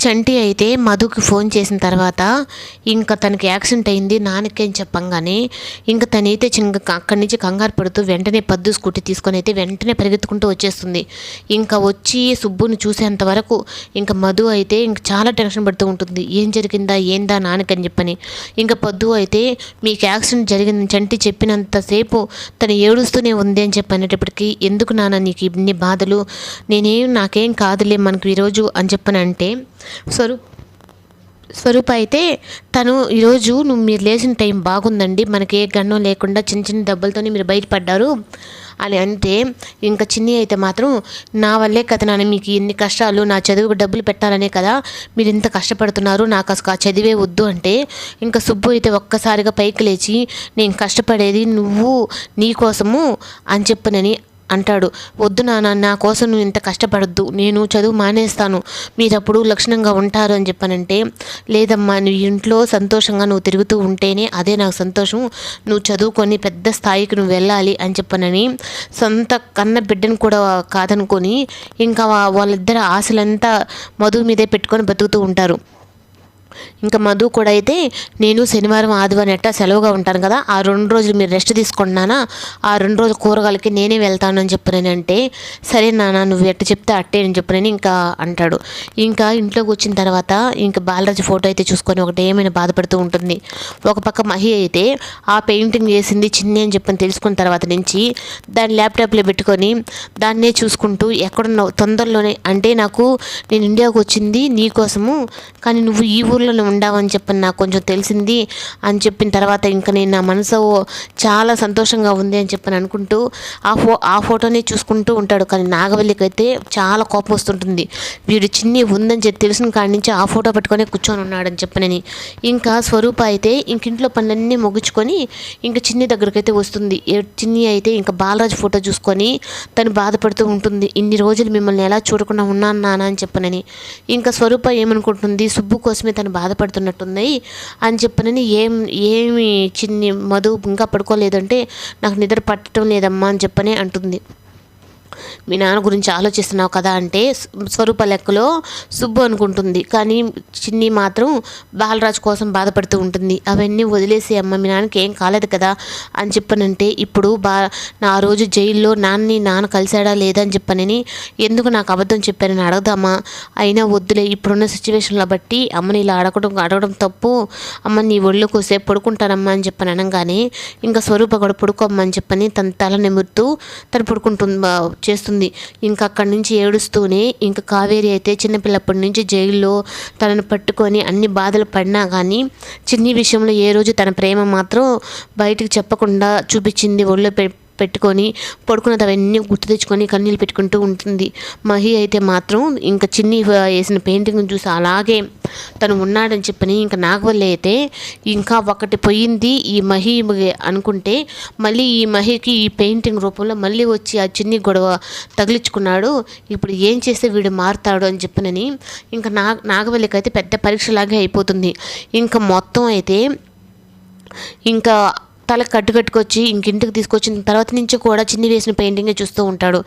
చంటి అయితే మధుకి ఫోన్ చేసిన తర్వాత ఇంకా తనకి యాక్సిడెంట్ అయింది నాన్నకేం చెప్పంగానే ఇంకా తనైతే చిన్న అక్కడి నుంచి కంగారు పడుతూ వెంటనే పద్దు స్కూటీ తీసుకొని అయితే వెంటనే పరిగెత్తుకుంటూ వచ్చేస్తుంది. ఇంకా వచ్చి సుబ్బుని చూసేంత వరకు ఇంకా మధు అయితే ఇంకా చాలా టెన్షన్ పడుతూ ఉంటుంది. ఏం జరిగిందా ఏందా నాన్నకని చెప్పని. ఇంకా పద్దు అయితే మీకు యాక్సిడెంట్ జరిగింది చంటి చెప్పినంతసేపు తను ఏడుస్తూనే ఉంది అని చెప్పనేటప్పటికీ ఎందుకు నాన్న నీకు ఇన్ని బాధలు? నేనేం నాకేం కాదులే మనకు ఈరోజు అని చెప్పనంటే స్వరూప్ స్వరూప అయితే తను ఈరోజు నువ్వు మీరు లేచిన టైం బాగుందండి. మనకి ఏ గన్నం లేకుండా చిన్న చిన్న దెబ్బలతోనే మీరు బయటపడ్డారు. అని అంటే ఇంకా చిన్ని అయితే మాత్రం నా వల్లే కదా నాన్న మీకు ఎన్ని కష్టాలు నా చదువుకు డబ్బులు పెట్టాలనే కదా మీరు ఇంత కష్టపడుతున్నారు నాకు అసలు ఆ చదివే వద్దు అంటే ఇంకా సుబ్బు అయితే ఒక్కసారిగా పైకి లేచి నేను కష్టపడేది నువ్వు నీ కోసము అని చెప్పనని అంటాడు. వద్దు నాన్న నా కోసం నువ్వు ఇంత కష్టపడద్దు. నేను చదువు మానేస్తాను. మీరు అప్పుడు లక్షణంగా ఉంటారు అని చెప్పానంటే లేదమ్మా నువ్వు ఇంట్లో సంతోషంగా నువ్వు తిరుగుతూ ఉంటేనే అదే నాకు సంతోషం. నువ్వు చదువుకొని పెద్ద స్థాయికి నువ్వు వెళ్ళాలి అని చెప్పనని సొంత కన్న బిడ్డను కూడా కాదనుకొని ఇంకా వాళ్ళిద్దరు ఆశలంతా మధు మీదే పెట్టుకొని బతుకుతూ ఉంటారు. ఇంకా మధు కూడా అయితే నేను శనివారం ఆదివారం ఎట్టా సెలవుగా ఉంటాను కదా ఆ రెండు రోజులు మీరు రెస్ట్ తీసుకుంటున్నానా ఆ రెండు రోజులు కూరగాయలకి నేనే వెళ్తాను అని చెప్పినంటే సరే నాన్న నువ్వు ఎట్ట చెప్తే అట్టే అని చెప్పినని ఇంకా అంటాడు. ఇంకా ఇంట్లోకి వచ్చిన తర్వాత ఇంకా బాలరాజు ఫోటో అయితే చూసుకొని ఒకటి ఏమైనా బాధపడుతూ ఉంటుంది. ఒక పక్క మహి అయితే ఆ పెయింటింగ్ చేసింది చిన్ని అని చెప్పని తెలుసుకున్న తర్వాత నుంచి దాన్ని ల్యాప్టాప్లో పెట్టుకొని దాన్నే చూసుకుంటూ ఎక్కడున్నావు తొందరలోనే అంటే నాకు నేను ఇండియాకు వచ్చింది నీ కోసము కానీ నువ్వు ఈ ఊరు ఊర్లోనే ఉండవని చెప్పి నాకు కొంచెం తెలిసింది అని చెప్పిన తర్వాత ఇంకా నేను నా మనసు చాలా సంతోషంగా ఉంది అని చెప్పని అనుకుంటూ ఆ ఫో ఆ ఫోటోని చూసుకుంటూ ఉంటాడు. కానీ నాగవల్లికి అయితే చాలా కోపం వస్తుంటుంది. వీడు చిన్ని ఉందని చెప్పి తెలిసిన కాడి నుంచి ఆ ఫోటో పట్టుకొని కూర్చొని ఉన్నాడని చెప్పనని. ఇంకా స్వరూప అయితే ఇంక ఇంట్లో పనులన్నీ ముగించుకొని ఇంకా చిన్ని దగ్గరికి అయితే వస్తుంది చిన్ని అయితే ఇంకా బాలరాజు ఫోటో చూసుకొని తను బాధపడుతూ ఉంటుంది. ఇన్ని రోజులు మిమ్మల్ని ఎలా చూడకుండా ఉన్నాను నాన్న అని చెప్పనని. ఇంకా స్వరూప ఏమనుకుంటుంది? సుబ్బు కోసమే తను బాధపడుతున్నట్టున్నాయి అని చెప్పనని ఏం ఏమి చిన్ని మధు ఇంకా పడుకోలేదంటే నాకు నిద్ర పట్టడం లేదమ్మా అని చెప్పనే అంటుంది. మీ నాన్న గురించి ఆలోచిస్తున్నావు కదా అంటే స్వరూప లెక్కలో సుబ్బు అనుకుంటుంది. కానీ చిన్ని మాత్రం బాలరాజు కోసం బాధపడుతూ ఉంటుంది. అవన్నీ వదిలేసి అమ్మ మీ నాన్నకి ఏం కాలేదు కదా అని చెప్పనంటే ఇప్పుడు బా నా రోజు జైల్లో నాన్నని నాన్న కలిశాడా లేదా అని చెప్పనని ఎందుకు నాకు అబద్ధం చెప్పానని అడగదామా అయినా వద్దులే ఇప్పుడున్న సిచ్యువేషన్లో బట్టి అమ్మని ఇలా అడగడం అడగడం తప్పు. అమ్మ నీ ఒళ్ళు కోసేపు పడుకుంటానమ్మా అని చెప్పని అనగానే ఇంకా స్వరూప కూడా పడుకోమ్మని చెప్పని తన తల నిమురుతూ తను పడుకుంటుంది చేస్తుంది. ఇంకా అక్కడి నుంచి ఏడుస్తూనే ఇంకా కావేరి అయితే చిన్నపిల్లప్పటి నుంచి జైల్లో తనను పట్టుకొని అన్ని బాధలు పడినా కానీ చిన్ని విషయంలో ఏ రోజు తన ప్రేమ మాత్రం బయటకు చెప్పకుండా చూపించింది ఒళ్ళో పెట్టుకొని పడుకున్నది అవన్నీ గుర్తు తెచ్చుకొని కన్నీళ్ళు పెట్టుకుంటూ ఉంటుంది. మహి అయితే మాత్రం ఇంకా చిన్ని వేసిన పెయింటింగ్ చూసి అలాగే తను ఉన్నాడని చెప్పని ఇంకా నాగవల్లి అయితే ఇంకా ఒకటి పోయింది ఈ మహి అనుకుంటే మళ్ళీ ఈ మహికి ఈ పెయింటింగ్ రూపంలో మళ్ళీ వచ్చి ఆ చిన్ని గొడవ తగిలించుకున్నాడు. ఇప్పుడు ఏం చేస్తే వీడు మారుతాడు అని చెప్పనని ఇంకా నా నాగవల్లికి అయితే పెద్ద పరీక్షలాగే అయిపోతుంది. ఇంకా మొత్తం అయితే ఇంకా తల కట్టుకొచ్చి ఇంకింటికి తీసుకొచ్చిన తర్వాత నుంచి కూడా చిన్ని వేసిన పెయింటింగే చూస్తూ ఉంటాడు.